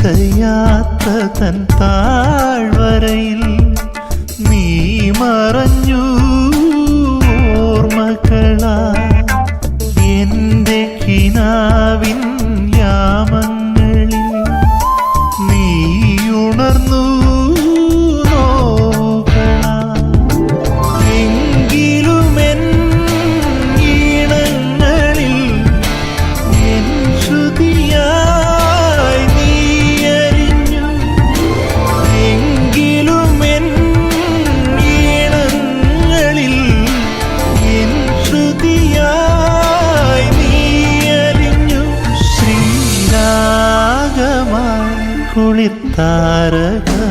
ജീവിതയാത്ര തൻ താഴ്വരയിൽ നീ മറഞ്ഞു കുളിത്താരക